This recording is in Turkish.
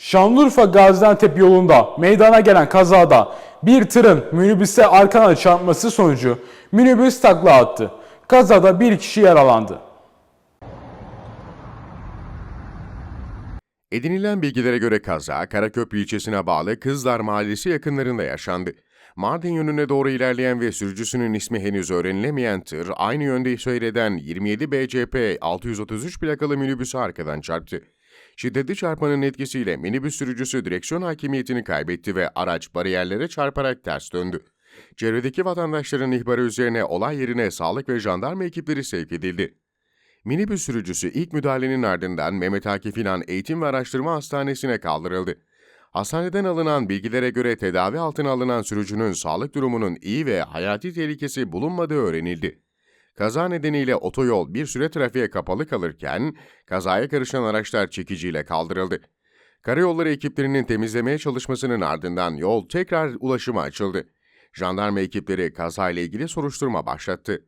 Şanlıurfa Gaziantep yolunda meydana gelen kazada bir tırın minibüse arkana çarpması sonucu minibüs takla attı. Kazada bir kişi yaralandı. Edinilen bilgilere göre kaza Karaköprü ilçesine bağlı Kızlar Mahallesi yakınlarında yaşandı. Mardin yönüne doğru ilerleyen ve sürücüsünün ismi henüz öğrenilemeyen tır aynı yönde seyreden 27 BCP 633 plakalı minibüsü arkadan çarptı. Şiddetli çarpmanın etkisiyle minibüs sürücüsü direksiyon hakimiyetini kaybetti ve araç bariyerlere çarparak ters döndü. Çevredeki vatandaşların ihbarı üzerine olay yerine sağlık ve jandarma ekipleri sevk edildi. Minibüs sürücüsü ilk müdahalenin ardından Mehmet Akif İnan Eğitim ve Araştırma Hastanesi'ne kaldırıldı. Hastaneden alınan bilgilere göre tedavi altına alınan sürücünün sağlık durumunun iyi ve hayati tehlikesi bulunmadığı öğrenildi. Kaza nedeniyle otoyol bir süre trafiğe kapalı kalırken kazaya karışan araçlar çekiciyle kaldırıldı. Karayolları ekiplerinin temizlemeye çalışmasının ardından yol tekrar ulaşıma açıldı. Jandarma ekipleri kazayla ilgili soruşturma başlattı.